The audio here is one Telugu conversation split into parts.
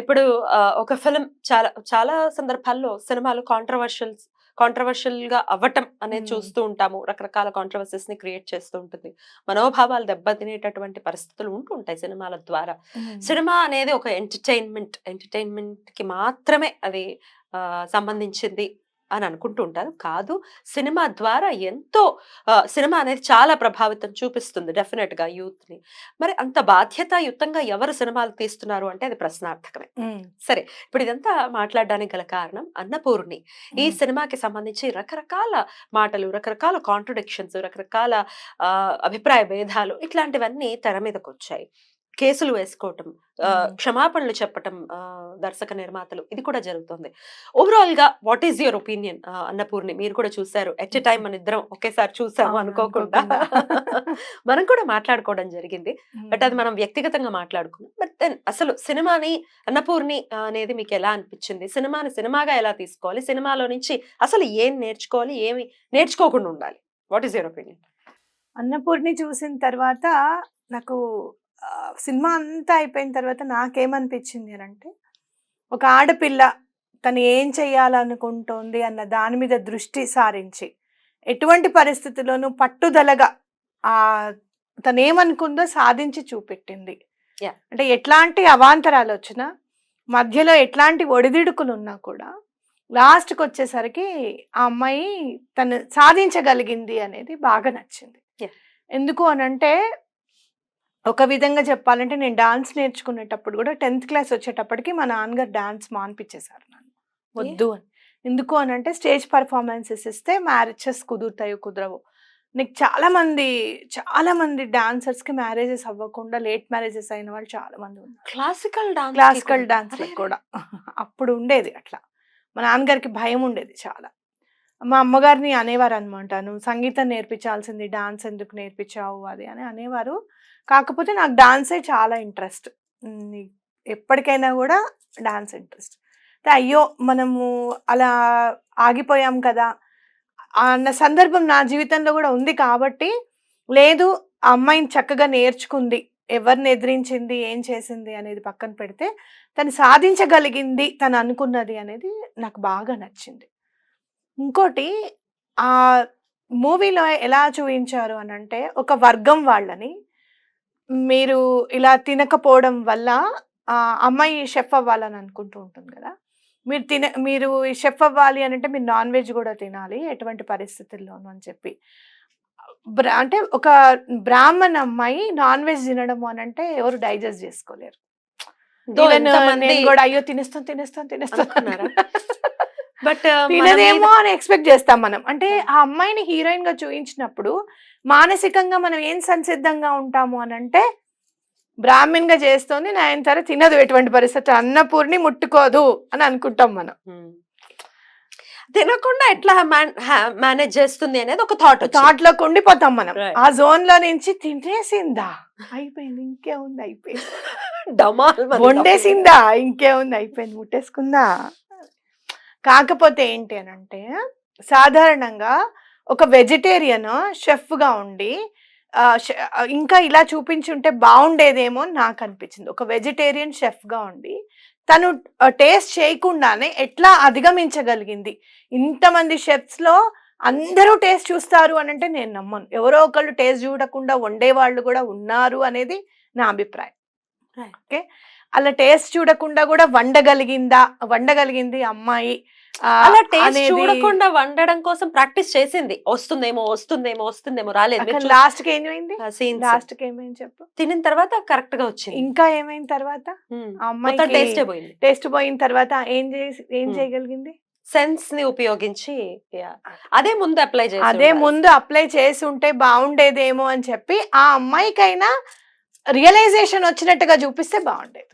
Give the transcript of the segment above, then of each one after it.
ఇప్పుడు ఒక ఫిలిం చాలా చాలా సందర్భాల్లో సినిమాలు కాంట్రవర్షియల్ కాంట్రవర్షియల్గా అవ్వటం అనేది. చూస్తూ ఉంటాము. రకరకాల కాంట్రవర్సీస్ని క్రియేట్ చేస్తూ ఉంటుంది. మనోభావాలు దెబ్బతినేటటువంటి పరిస్థితులు ఉంటూ ఉంటాయి సినిమాల ద్వారా. సినిమా అనేది ఒక ఎంటర్టైన్మెంట్ ఎంటర్టైన్మెంట్కి మాత్రమే అది సంబంధించింది అని అనుకుంటూ ఉంటారు. కాదు సినిమా ద్వారా ఎంతో సినిమా అనేది చాలా ప్రభావితం చూపిస్తుంది డెఫినెట్గా యూత్ని మరి అంత బాధ్యతాయుతంగా ఎవరు సినిమాలు తీస్తున్నారు అంటే అది ప్రశ్నార్థకమే. సరే. ఇప్పుడు ఇదంతా మాట్లాడడానికి గల కారణం అన్నపూర్ణి. ఈ సినిమాకి సంబంధించి రకరకాల మాటలు రకరకాల కాంట్రడిక్షన్స్ రకరకాల ఆ, అభిప్రాయ భేదాలు ఇట్లాంటివన్నీ తెర మీదకి వచ్చాయి కేసులు వేసుకోవటం. క్షమాపణలు చెప్పటం దర్శక నిర్మాతలు ఇది కూడా జరుగుతుంది. ఓవరాల్గా what is your opinion Annapoorani? మీరు కూడా చూసారు ఎట్ ఎ టైం మన ఇద్దరం ఒకేసారి చూసాము అనుకోకుండా. మనం కూడా మాట్లాడుకోవడం జరిగింది. బట్ అది మనం వ్యక్తిగతంగా మాట్లాడుకున్నాం. బట్ దెన్ అసలు సినిమాని అన్నపూర్ణి అనేది మీకు ఎలా అనిపించింది? సినిమాని సినిమాగా ఎలా తీసుకోవాలి? సినిమాలో నుంచి అసలు ఏం నేర్చుకోవాలి? ఏమి నేర్చుకోకుండా ఉండాలి? What is your opinion Annapoorani చూసిన తర్వాత నాకు సినిమా అంతా అయిపోయిన తర్వాత నాకేమనిపించింది అని అంటే ఒక ఆడపిల్ల తను ఏం చెయ్యాలనుకుంటోంది అన్న దాని మీద దృష్టి సారించి ఎటువంటి పరిస్థితుల్లోనూ పట్టుదలగా ఆ తను ఏమనుకుందో సాధించి చూపెట్టింది. అంటే ఎట్లాంటి అవాంతరాలు వచ్చినా మధ్యలో ఎట్లాంటి ఒడిదిడుకులు ఉన్నా కూడా లాస్ట్కి వచ్చేసరికి ఆ అమ్మాయి తను సాధించగలిగింది అనేది బాగా నచ్చింది. ఎందుకు అనంటే ఒక విధంగా చెప్పాలంటే నేను డాన్స్ నేర్చుకునేటప్పుడు కూడా టెన్త్ క్లాస్ వచ్చేటప్పటికి మా నాన్నగారు డాన్స్ మాన్పించేశారు నన్ను. వద్దు అని. ఎందుకు అని అంటే స్టేజ్ పర్ఫార్మెన్సెస్ ఇస్తే మ్యారేజెస్ కుదురుతాయో కుదరవు. నీకు చాలా మంది చాలా మంది dancers కి మ్యారేజెస్ అవ్వకుండా లేట్ మ్యారేజెస్ అయిన వాళ్ళు చాలా మంది ఉన్నారు. క్లాసికల్ డాన్స్ క్లాసికల్ డాన్స్ కూడా. అప్పుడు ఉండేది అట్లా. మా నాన్నగారికి భయం ఉండేది చాలా. మా అమ్మగారిని అనేవారు అనమాట నువ్వు సంగీతం నేర్పించాల్సింది డాన్స్ ఎందుకు నేర్పించావు? అది అని అనేవారు. కాకపోతే నాకు డాన్సే చాలా ఇంట్రెస్ట్. ఎప్పటికైనా కూడా డాన్స్ ఇంట్రెస్ట్. అయ్యో! మనము అలా ఆగిపోయాం కదా! అన్న సందర్భం నా జీవితంలో కూడా ఉంది కాబట్టి లేదు ఆ అమ్మాయిని చక్కగా నేర్చుకుంది. ఎవరిని ఎదిరించింది ఏం చేసింది అనేది పక్కన పెడితే తను సాధించగలిగింది తను అనుకున్నది అనేది నాకు బాగా నచ్చింది. ఇంకోటి ఆ మూవీలో ఎలా చూపించారు అని అంటే ఒక వర్గం వాళ్ళని. మీరు ఇలా తినకపోవడం వల్ల ఆ అమ్మాయి షెఫ్ అవ్వాలని అనుకుంటూ ఉంటుంది కదా. మీరు తిన మీరు షెఫ్ అవ్వాలి అని అంటే మీరు నాన్ వెజ్ కూడా తినాలి ఎటువంటి పరిస్థితుల్లోనూ అని చెప్పి. అంటే ఒక బ్రాహ్మణ్ అమ్మాయి నాన్ వెజ్ తినడం అని అంటే ఎవరు డైజెస్ట్ చేసుకోలేరు. నేను కూడా అయ్యో తినేస్తాను తినేస్తాను తినేస్తాను అనుకున్నారా? బట్ తినదేమో అని ఎక్స్పెక్ట్ చేస్తాం మనం. అంటే ఆ. అమ్మాయిని హీరోయిన్గా చూపించినప్పుడు మానసికంగా మనం ఏం సంసిద్ధంగా ఉంటాము అని అంటే బ్రాహ్మణ్గా చేస్తోంది నయనతార తినదు ఎటువంటి పరిస్థితి అన్నపూర్ణి ముట్టుకోదు అని అనుకుంటాం మనం. తినకుండా ఎట్లా మేనేజ్ చేస్తుంది అనేది ఒక థాట్ థాట్లోకి ఉండిపోతాం మనం. ఆ జోన్లో నుంచి తినేసిందా? అయిపోయింది ఇంకేముంది అయిపోయింది. డమాల్ వండేసిందా? ఇంకేముంది అయిపోయింది ముట్టేసుకుందా? కాకపోతే ఏంటి అని అంటే సాధారణంగా ఒక వెజిటేరియన్గా ఉండి ఇంకా ఇలా చూపించుంటే బాగుండేదేమో అని నాకు అనిపించింది. ఒక వెజిటేరియన్గా ఉండి తను టేస్ట్ చేయకుండానే ఎట్లా అధిగమించగలిగింది? ఇంతమంది chefs లో అందరూ టేస్ట్ చూస్తారు అని అంటే నేను నమ్మను. ఎవరో ఒకళ్ళు టేస్ట్ చూడకుండా వండే వాళ్ళు కూడా ఉన్నారు అనేది నా అభిప్రాయం. ఓకే? అలా టేస్ట్ చూడకుండా కూడా వండగలిగిందా? వండగలిగింది అమ్మాయి. అలా టేస్ట్ చూడకుండా వండడం కోసం ప్రాక్టీస్ చేసింది. వస్తుందేమో వస్తుందేమో వస్తుందేమో రాలేదు. లాస్ట్కి ఏమైంది? లాస్ట్కి ఏమైంది చెప్పు? తినిన తర్వాత కరెక్ట్గా వచ్చింది. ఇంకా ఏమైంది తర్వాత? మొత్తం టేస్టే అమ్మాయి పోయింది. టేస్ట్ పోయిన తర్వాత ఏం చేసి ఏం. చేయగలిగింది? సెన్స్ని ఉపయోగించి. అదే ముందు అప్లై చేసి అదే. ముందు అప్లై చేసి ఉంటే బాగుండేదేమో అని చెప్పి ఆ అమ్మాయికైనా రియలైజేషన్ వచ్చినట్టుగా చూపిస్తే బాగుండేది.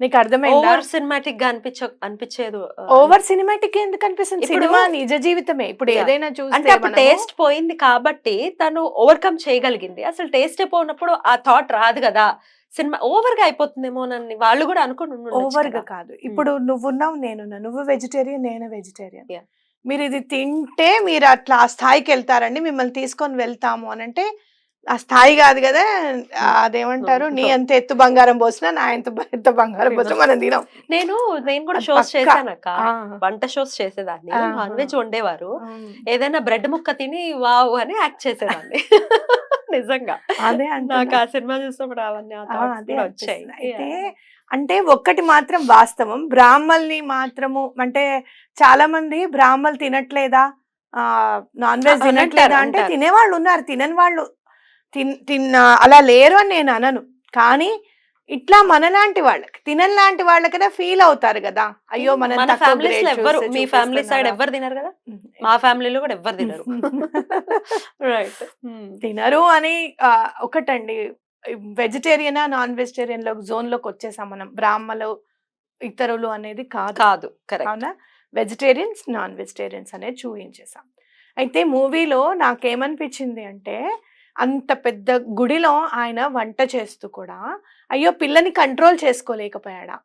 నీకు అర్థమైందా? ఓవర్ సినిమాటిక్గా అనిపించ అనిపించేది ఓవర్ సినిమాటిక్ ఎందుకు అనిపిస్తుంది? సినిమా నిజ జీవితమే. ఇప్పుడు. ఏదైనా చూస్తే అప్పుడు టేస్ట్ పోయింది కాబట్టి తను ఓవర్కమ్ చేయగలిగింది. అసలు టేస్ట్ పోయినప్పుడు ఆ థాట్ రాదు కదా. సినిమా ఓవర్గా అయిపోతుందేమో అని వాళ్ళు కూడా అనుకుని ఓవర్గా కదా. ఇప్పుడు నువ్వున్నావు నేనున్నా. నువ్వు వెజిటేరియన్ నేను వెజిటేరియన్. మీరు ఇది తింటే మీరు అట్లా ఆ స్థాయికి వెళ్తారండి. మిమ్మల్ని తీసుకొని వెళ్తాము అని అంటే ఆ స్థాయి కాదు కదా అదేమంటారు నీ. అంత ఎత్తు బంగారం పోసినా నా ఎంత ఎత్తు బంగారం పోసినా మనం తినాం నేను నేను కూడా షోస్. చేశానక్క వంట షోస్ చేసేదాన్ని. నాన్ వెజ్ వండేవారు. ఏదైనా బ్రెడ్ ముక్క తిని వావ్ అని యాక్ట్ చేసేదాన్ని నిజంగా అదే నాకు. ఆ సినిమా చూసినప్పుడు అవన్నీ వచ్చాయి. అయితే అంటే ఒక్కటి మాత్రం వాస్తవం బ్రాహ్మల్ని మాత్రము అంటే చాలా మంది బ్రాహ్మలు తినట్లేదా ఆ నాన్ వెజ్ తినట్లేదా అంటే. తినేవాళ్ళు ఉన్నారు తినని వాళ్ళు తిన్ తిన్న అలా లేరు అని నేను అనను. కానీ ఇట్లా మనలాంటి వాళ్ళకి తినని లాంటి వాళ్ళకైనా ఫీల్ అవుతారు కదా. అయ్యో మన ఫ్యామిలీస్ ఎవ్వరు మీ ఫ్యామిలీ సైడ్ ఎవ్వరు తినరు కదా? మా ఫ్యామిలీలో కూడా ఎవ్వరు తినరు. రైట్ తినరు అని ఒకటండి. వెజిటేరియనా నాన్ వెజిటేరియన్లో జోన్లోకి వచ్చేసాం మనం. బ్రాహ్మలు ఇతరులు అనేది కాదు. కాదు అవునా? వెజిటేరియన్స్ నాన్ వెజిటేరియన్స్ అనేది చూపించేసాం అయితే మూవీలో నాకేమనిపించింది అంటే అంత పెద్ద గుడిలో ఆయన వంట చేస్తూ కూడా అయ్యో పిల్లని కంట్రోల్ చేసుకోలేకపోయాడా.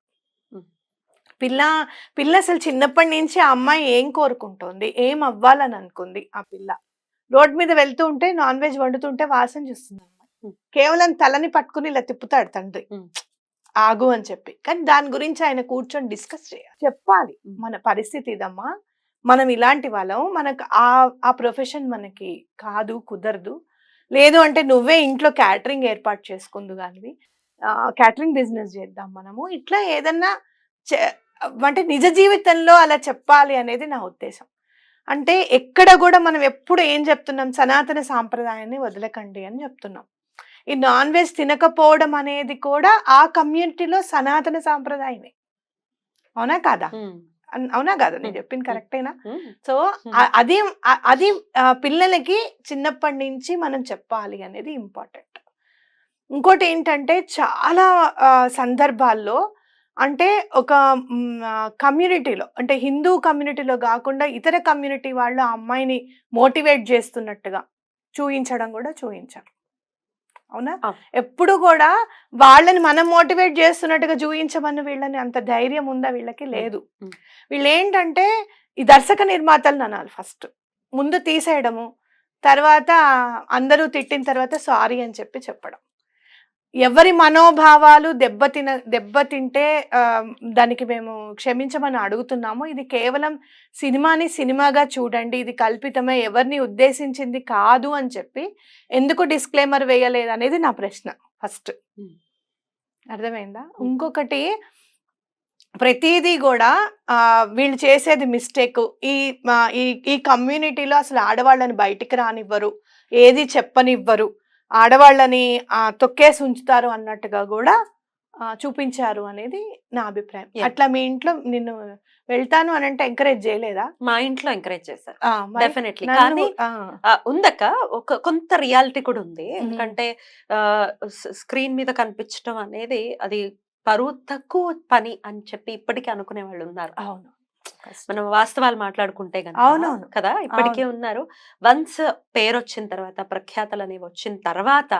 పిల్ల పిల్ల అసలు చిన్నప్పటి నుంచి ఆ అమ్మాయి ఏం కోరుకుంటోంది? ఏం అవ్వాలని అనుకుంది ఆ పిల్ల? రోడ్ మీద వెళ్తూ ఉంటే నాన్ వెజ్ వండుతుంటే వాసన చూస్తుంది అమ్మాయి Hmm. కేవలం తలని పట్టుకుని ఇలా తిప్పుతాడు తండ్రి. ఆగు అని చెప్పి. కానీ దాని గురించి ఆయన కూర్చొని డిస్కస్ చేయాలి. చెప్పాలి. మన పరిస్థితి ఇదమ్మా. మనం ఇలాంటి వాళ్ళం. మనకు ఆ ఆ ప్రొఫెషన్ మనకి కాదు కుదరదు. లేదు అంటే నువ్వే ఇంట్లో క్యాటరింగ్ ఏర్పాటు చేసుకుందు కానీ క్యాటరింగ్ బిజినెస్ చేద్దాం మనము. ఇట్లా ఏదన్నా అంటే నిజ జీవితంలో అలా చెప్పాలి అనేది నా ఉద్దేశం. అంటే ఎక్కడ కూడా మనం ఎప్పుడు ఏం చెప్తున్నాం? సనాతన సాంప్రదాయాన్ని వదలకండి అని చెప్తున్నాం. ఈ నాన్ వెజ్ తినకపోవడం అనేది కూడా ఆ కమ్యూనిటీలో సనాతన సాంప్రదాయమే. అవునా కాదా? అవునా కాదా నేను. చెప్పింది. కరెక్టేనా. సో అది అది పిల్లలకి చిన్నప్పటి నుంచి మనం చెప్పాలి అనేది ఇంపార్టెంట్ ఇంకోటి ఏంటంటే చాలా సందర్భాల్లో అంటే ఒక కమ్యూనిటీలో అంటే హిందూ కమ్యూనిటీలో కాకుండా ఇతర కమ్యూనిటీ వాళ్ళు ఆ అమ్మాయిని మోటివేట్ చేస్తున్నట్టుగా చూయించడం కూడా చూయించారు అవునా. ఎప్పుడు కూడా వాళ్ళని మనం మోటివేట్ చేస్తున్నట్టుగా చూయించమని వీళ్ళని అంత ధైర్యం ఉందా వీళ్ళకి? లేదు. వీళ్ళు ఏంటంటే ఈ దర్శక నిర్మాతలు అనాలి ఫస్ట్. ముందు తీసేయడము తర్వాత అందరూ తిట్టిన తర్వాత సారీ అని చెప్పి చెప్పడం. ఎవరి మనోభావాలు దెబ్బతిన దెబ్బతింటే దానికి మేము క్షమించమని అడుగుతున్నాము. ఇది కేవలం సినిమాని సినిమాగా చూడండి ఇది కల్పితమే ఎవరిని ఉద్దేశించింది కాదు అని చెప్పి ఎందుకు డిస్క్లైమర్ వేయలేదు అనేది నా ప్రశ్న ఫస్ట్. అర్థమైందా? ఇంకొకటి ప్రతిదీ కూడా వీళ్ళు చేసేది మిస్టేక్ ఈ ఈ కమ్యూనిటీలో అసలు ఆడవాళ్ళని బయటికి రానివ్వరు ఏది చెప్పనివ్వరు. ఆడవాళ్ళని ఆ, తొక్కేసి ఉంచుతారు అన్నట్టుగా కూడా చూపించారు అనేది నా అభిప్రాయం. అట్లా మీ ఇంట్లో నిన్ను వెళ్తాను అని అంటే ఎంకరేజ్ చేయలేదా? మా ఇంట్లో ఎంకరేజ్ చేశారు. డెఫినెట్లీ కానీ ఉందక్క ఒక కొంత రియాలిటీ కూడా ఉంది. ఎందుకంటే స్క్రీన్ మీద కనిపించడం అనేది అది పరువు తక్కువ పని అని చెప్పి ఇప్పటికీ అనుకునే వాళ్ళు ఉన్నారు. అవును. మనం వాస్తవాలు మాట్లాడుకుంటే అవునవును. కదా ఇప్పటికే ఉన్నారు వన్స్ పేరు వచ్చిన తర్వాత ప్రఖ్యాతలు అనేవి వచ్చిన తర్వాత.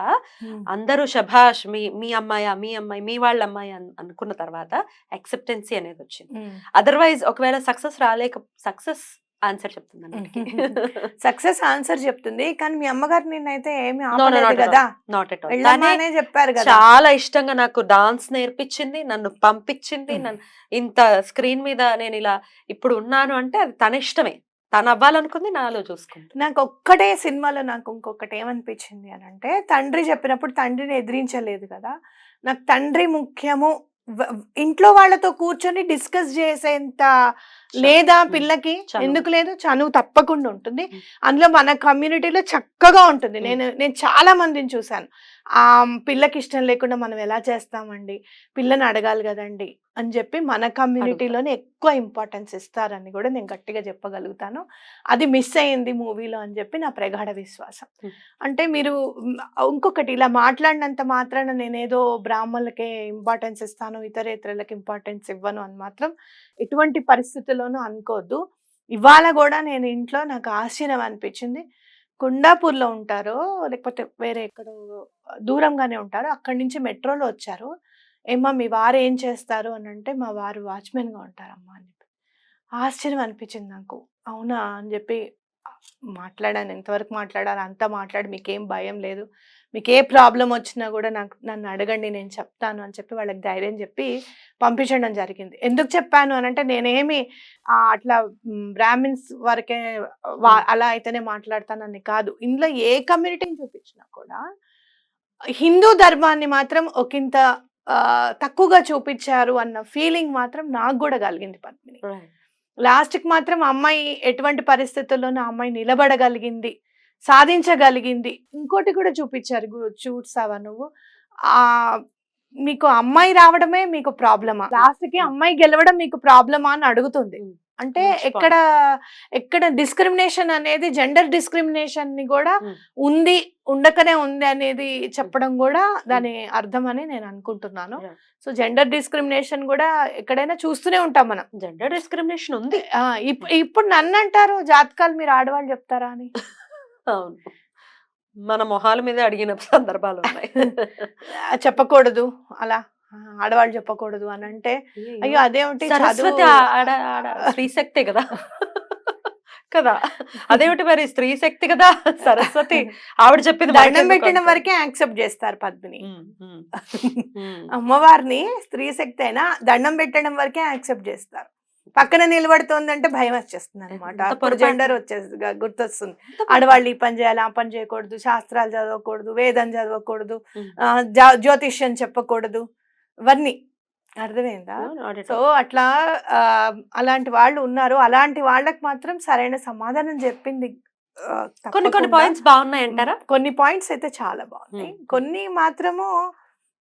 అందరూ శభాష్ మీ మీ అమ్మాయి మీ అమ్మాయి మీ వాళ్ళ అమ్మాయి అన్- అనుకున్న తర్వాత యాక్సెప్టెన్సీ అనేది వచ్చింది. అదర్వైజ్ ఒకవేళ సక్సెస్ రాలేక సక్సెస్ ఆన్సర్ చెప్తుంది సక్సెస్ ఆన్సర్ చెప్తుంది కానీ మీ అమ్మగారు నిన్నైతే ఏమి కదా? నాట్ ఎట్ ఆల్ చెప్పారు కదా? చాలా ఇష్టంగా నాకు డాన్స్ నేర్పించింది నన్ను పంపించింది. నన్ను ఇంత స్క్రీన్ మీద నేను ఇలా ఇప్పుడు ఉన్నాను అంటే అది తన ఇష్టమే. తను అవ్వాలనుకుంది నాలో చూసుకుంది నాకు ఒక్కటే సినిమాలో నాకు ఇంకొకటి ఏమనిపించింది అని అంటే తండ్రి చెప్పినప్పుడు తండ్రిని ఎదిరించలేదు కదా? నాకు తండ్రి ముఖ్యము ఇంట్లో వాళ్ళతో కూర్చొని డిస్కస్ చేసేంత లేదా. పిల్లకి. ఎందుకు లేదు చనువు తప్పకుండా ఉంటుంది. అందులో మన కమ్యూనిటీలో చక్కగా ఉంటుంది. నేను నేను చాలా మందిని చూశాను ఆ పిల్లకి ఇష్టం లేకుండా మనం ఎలా చేస్తామండి పిల్లని అడగాలి కదండి అని చెప్పి మన కమ్యూనిటీలోనే ఎక్కువ ఇంపార్టెన్స్ ఇస్తారని కూడా నేను గట్టిగా చెప్పగలుగుతాను. అది మిస్ అయింది మూవీలో అని చెప్పి నా ప్రగాఢ విశ్వాసం. అంటే మీరు ఇంకొకటి ఇలా మాట్లాడినంత మాత్రాన నేనేదో బ్రాహ్మణులకే ఇంపార్టెన్స్ ఇస్తాను ఇతరేతరులకు ఇంపార్టెన్స్ ఇవ్వను అని మాత్రం ఎటువంటి పరిస్థితుల్లోనూ అనుకోవద్దు ఇవాళ కూడా నేను ఇంట్లో నాకు ఆశ్చర్యం అనిపించింది. కుండాపూర్లో ఉంటారో లేకపోతే వేరే ఎక్కడో దూరంగానే ఉంటారో అక్కడి నుంచి మెట్రోలో వచ్చారు. ఏమ్మా మీ వారు ఏం చేస్తారు? అని అంటే మా వారు వాచ్మెన్గా ఉంటారమ్మా అని చెప్పి. ఆశ్చర్యం అనిపించింది నాకు. అవునా? అని చెప్పి మాట్లాడాను. ఎంతవరకు మాట్లాడాలి అంతా మాట్లాడి మీకేం భయం లేదు. మీకు ఏ ప్రాబ్లం వచ్చినా కూడా నాకు నన్ను అడగండి నేను చెప్తాను అని చెప్పి వాళ్ళకి ధైర్యం చెప్పి పంపించడం జరిగింది. ఎందుకు చెప్పాను అని అంటే నేనేమి అట్లా బ్రాహ్మిన్స్ వరకే అలా అయితేనే మాట్లాడతానని కాదు. ఇందులో ఏ కమ్యూనిటీని చూపించినా కూడా హిందూ ధర్మాన్ని మాత్రం ఒకంత తక్కువగా చూపించారు అన్న ఫీలింగ్ మాత్రం నాకు కూడా కలిగింది పద్మిని. లాస్ట్కి మాత్రం అమ్మాయి ఎటువంటి పరిస్థితుల్లోనూ అమ్మాయి నిలబడగలిగింది సాధించగలిగింది. ఇంకోటి కూడా చూపించారు చూసావా నువ్వు? ఆ మీకు అమ్మాయి రావడమే మీకు ప్రాబ్లమా? లాస్ట్కి అమ్మాయి గెలవడం మీకు ప్రాబ్లమా అని అడుగుతుంది. Mm. అంటే. ఎక్కడ ఎక్కడ డిస్క్రిమినేషన్ అనేది జెండర్ డిస్క్రిమినేషన్ని కూడా. ఉంది ఉండకనే ఉంది అనేది చెప్పడం కూడా దాని అర్థం అని నేను అనుకుంటున్నాను. సో జెండర్ డిస్క్రిమినేషన్ కూడా ఎక్కడైనా చూస్తూనే ఉంటాం మనం. జెండర్ డిస్క్రిమినేషన్ ఉంది. ఇప్పుడు నన్ను అంటారు జాతకాలు మీరు ఆడవాళ్ళు చెప్తారా అని? అవును. మన మొహాల మీద అడిగిన సందర్భాలు ఉన్నాయి. చెప్పకూడదు అలా. ఆడవాళ్ళు చెప్పకూడదు అని అంటే అయ్యో అదేమిటి సరస్వతి ఆడ ఆడ స్త్రీ శక్తి కదా? కదా? అదేమిటి మరి స్త్రీ శక్తి కదా? సరస్వతి ఆవిడ చెప్పింది దండం పెట్టిన? వరకే యాక్సెప్ట్ చేస్తారు పద్మిని. అమ్మవారిని స్త్రీ శక్తి అయినా దండం పెట్టడం వరకే యాక్సెప్ట్ చేస్తారు. పక్కన నిలబడుతోందంటే భయం వచ్చేస్తుంది అనమాట. జెండర్ వచ్చేస్తుంది గా- గుర్తొస్తుంది. ఆడవాళ్ళు ఈ పని చేయాలి ఆ పని చేయకూడదు శాస్త్రాలు చదవకూడదు వేదం చదవకూడదు జ్యోతిష్యం చెప్పకూడదు. ఇవన్నీ అర్థమైందా? సో. అట్లా అలాంటి వాళ్ళు ఉన్నారు. అలాంటి వాళ్ళకి మాత్రం సరైన సమాధానం చెప్పింది. కొన్ని కొన్ని. పాయింట్స్ బాగున్నాయి అంటారా కొన్ని పాయింట్స్ అయితే చాలా బాగున్నాయి. కొన్ని మాత్రము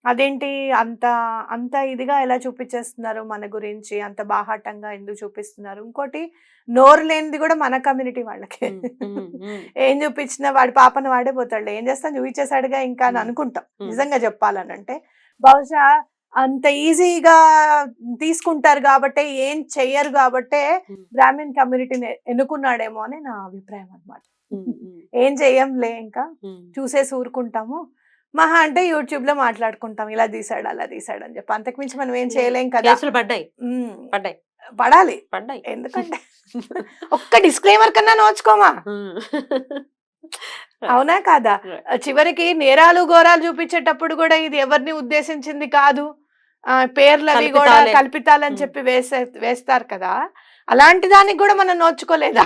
అదేంటి అంత అంత ఇదిగా ఎలా చూపించేస్తున్నారు మన గురించి? అంత బాహాటంగా ఎందుకు చూపిస్తున్నారు? ఇంకోటి నోరు లేనిది కూడా మన కమ్యూనిటీ వాళ్ళకి. ఏం చూపించినా వాడి పాపను వాడే పోతాడు ఏం చేస్తాను చూపించేశాడుగా ఇంకా అని. అనుకుంటాం. నిజంగా చెప్పాలనంటే. బహుశా అంత ఈజీగా తీసుకుంటారు కాబట్టే ఏం చెయ్యరు కాబట్టే. బ్రాహ్మణ్ కమ్యూనిటీని ఎన్నుకున్నాడేమో అని నా అభిప్రాయం ఉమ్, ఏం చెయ్యంలే ఇంకా. చూసేసి ఊరుకుంటాము. మహా అంటే యూట్యూబ్లో మాట్లాడుకుంటాం. ఇలా తీసాడు అలా తీసాడు అని చెప్పి. అంతకుమించి మనం ఏం చేయలేం కదా. పడ్డాయి. పడ్డాయి. పడాలి. పడ్డాయి. ఎందుకంటే ఒక్క డిస్క్లైమర్ కన్నా నోచుకోమా. అవునా కాదా. చివరికి నేరాలు ఘోరాలు చూపించేటప్పుడు కూడా ఇది ఎవరిని ఉద్దేశించింది కాదు. పేర్లు అవి కూడా కల్పితాలే. కల్పితాలని. చెప్పి వేసే వేస్తారు కదా అలాంటి దానికి కూడా మనం నోచుకోలేదా.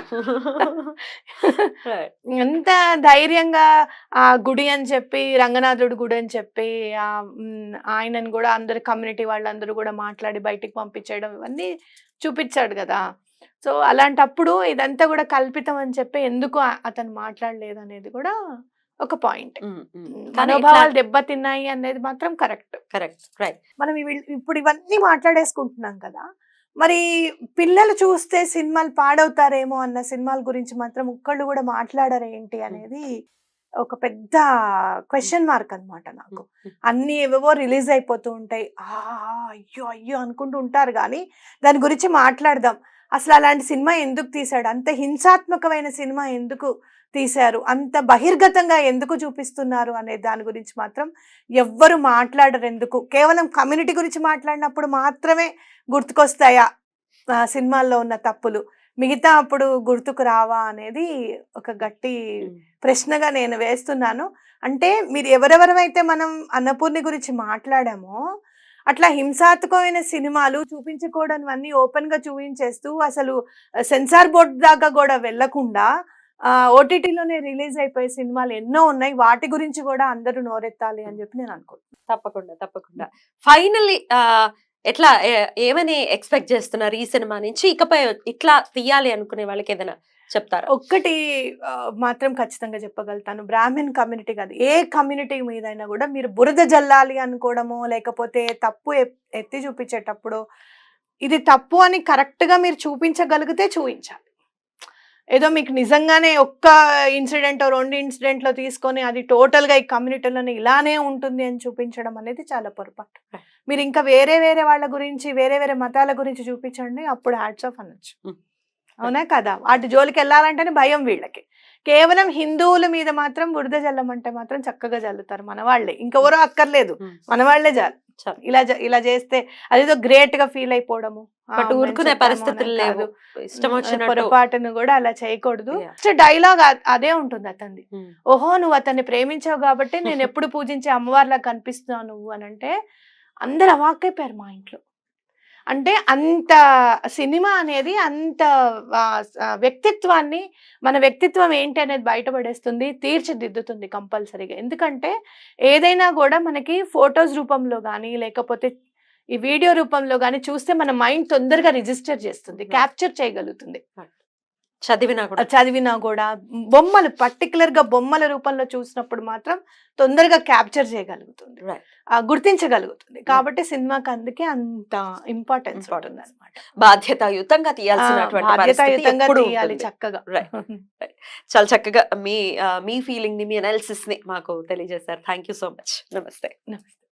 ఎంత ధైర్యంగా ఆ గుడి అని చెప్పి రంగనాథుడు గుడి అని చెప్పి ఆయనను కూడా అందరు కమ్యూనిటీ వాళ్ళందరూ కూడా మాట్లాడి బయటికి పంపించేయడం ఇవన్నీ చూపించాడు కదా సో అలాంటప్పుడు ఇదంతా కూడా కల్పితం అని చెప్పి ఎందుకు అతను మాట్లాడలేదు అనేది కూడా ఒక పాయింట్. మనోభావాలు దెబ్బతిన్నాయి అనేది మాత్రం కరెక్ట్. కరెక్ట్ రైట్ మనం ఇప్పుడు ఇవన్నీ మాట్లాడేసుకుంటున్నాం కదా మరి పిల్లలు చూస్తే సినిమాలు పాడవుతారేమో అన్న సినిమాల గురించి మాత్రం ఒక్కళ్ళు కూడా మాట్లాడరు ఏంటి అనేది ఒక పెద్ద క్వశ్చన్ మార్క్ అన్నమాట నాకు. అన్ని ఏవేవో రిలీజ్ అయిపోతూ ఉంటాయి. ఆ అయ్యో అయ్యో అనుకుంటూ ఉంటారు కానీ దాని గురించి మాట్లాడదాం. అసలు అలాంటి సినిమా ఎందుకు తీశాడు? అంత హింసాత్మకమైన సినిమా ఎందుకు తీశారు. అంత బహిర్గతంగా ఎందుకు చూపిస్తున్నారు అనే దాని గురించి మాత్రం ఎవ్వరు మాట్లాడరు ఎందుకు? కేవలం కమ్యూనిటీ గురించి మాట్లాడినప్పుడు మాత్రమే గుర్తుకొస్తాయా? సినిమాల్లో ఉన్న తప్పులు. మిగతా అప్పుడు గుర్తుకు రావా అనేది ఒక గట్టి ప్రశ్నగా నేను వేస్తున్నాను. అంటే మీరు ఎవరెవరైతే మనం అన్నపూర్ణి గురించి మాట్లాడామో అట్లా హింసాత్మకమైన సినిమాలు చూపించకూడనివన్నీ ఓపెన్గా చూపించేస్తూ అసలు సెన్సార్ బోర్డ్ దాకా కూడా వెళ్ళకుండా ఓటీటీలోనే రిలీజ్ అయిపోయే సినిమాలు ఎన్నో ఉన్నాయి. వాటి గురించి కూడా అందరూ నోరెత్తాలి అని చెప్పి నేను అనుకుంటున్నాను తప్పకుండా తప్పకుండా. ఫైనల్లీ ఎట్లా ఏమని ఎక్స్పెక్ట్ చేస్తున్నారు ఈ సినిమా నుంచి? ఇకపై ఇట్లా తీయాలి అనుకునే వాళ్ళకి ఏదైనా చెప్తారా? ఒక్కటి మాత్రం ఖచ్చితంగా చెప్పగలుగుతాను. బ్రాహ్మణ్ కమ్యూనిటీ కాదు. ఏ కమ్యూనిటీ మీదైనా కూడా మీరు బురద జల్లాలి అనుకోవడము లేకపోతే తప్పు ఎత్తి చూపించేటప్పుడు ఇది తప్పు అని correct గా మీరు చూపించగలిగితే చూపించాలి. ఏదో మీకు నిజంగానే ఒక్క ఇన్సిడెంట్ రెండు ఇన్సిడెంట్లో తీసుకొని అది total గా ఈ కమ్యూనిటీలోనే ఇలానే ఉంటుంది అని చూపించడం అనేది చాలా పొరపాటు. మీరు ఇంకా వేరే వేరే వాళ్ళ గురించి వేరే వేరే మతాల గురించి చూపించండి అప్పుడు హ్యాట్స్ ఆఫ్ అనొచ్చు Mm. అవునా కదా వాటి జోలికి వెళ్ళాలంటేనే భయం వీళ్ళకి కేవలం హిందువుల మీద మాత్రం బురద జల్లమంటే మాత్రం చక్కగా జల్లుతారు మన వాళ్ళే ఇంకెవరో అక్కర్లేదు Mm. మన వాళ్ళే చాలు చాలు. ఇలా ఇలా చేస్తే అదేదో గ్రేట్గా ఫీల్ అయిపోవడము. బట్ ఊరుకునే పరిస్థితులు లేవు. ఇష్టం వచ్చినట్టు పొరపాటును కూడా అలా చేయకూడదు. డైలాగ్ అదే ఉంటుంది అతనిది. ఉమ్. ఓహో నువ్వు అతన్ని ప్రేమించావు కాబట్టి నేను ఎప్పుడు పూజించే అమ్మవారిలా కనిపిస్తున్నావు నువ్వు అని అంటే అందరు అవాక్కైపోయారు మా ఇంట్లో. అంటే అంత సినిమా అనేది అంత వ్యక్తిత్వాన్ని మన వ్యక్తిత్వం ఏంటి అనేది బయటపడేస్తుంది తీర్చిదిద్దుతుంది కంపల్సరీగా. ఎందుకంటే ఏదైనా కూడా మనకి ఫొటోస్ రూపంలో కానీ లేకపోతే ఈ వీడియో రూపంలో కానీ చూస్తే మన మైండ్ తొందరగా రిజిస్టర్ చేస్తుంది. క్యాప్చర్ చేయగలుగుతుంది. చదివినా కూడా. చదివినా కూడా. బొమ్మలు పర్టికులర్గా బొమ్మల రూపంలో చూసినప్పుడు మాత్రం తొందరగా క్యాప్చర్ చేయగలుగుతుంది. గుర్తించగలుగుతుంది. కాబట్టి సినిమాకి అందుకే అంత ఇంపార్టెన్స్. ఉంటుంది అనమాట బాధ్యతాయుతంగా తీయాల్సినటువంటి బాధ్యతాయుతంగా తీయాలి. చక్కగా. చాలా చక్కగా మీ మీ ఫీలింగ్ని మీ అనాలిసిస్ని మాకు తెలియజేశారు. థ్యాంక్ యూ సో మచ్ నమస్తే. నమస్తే.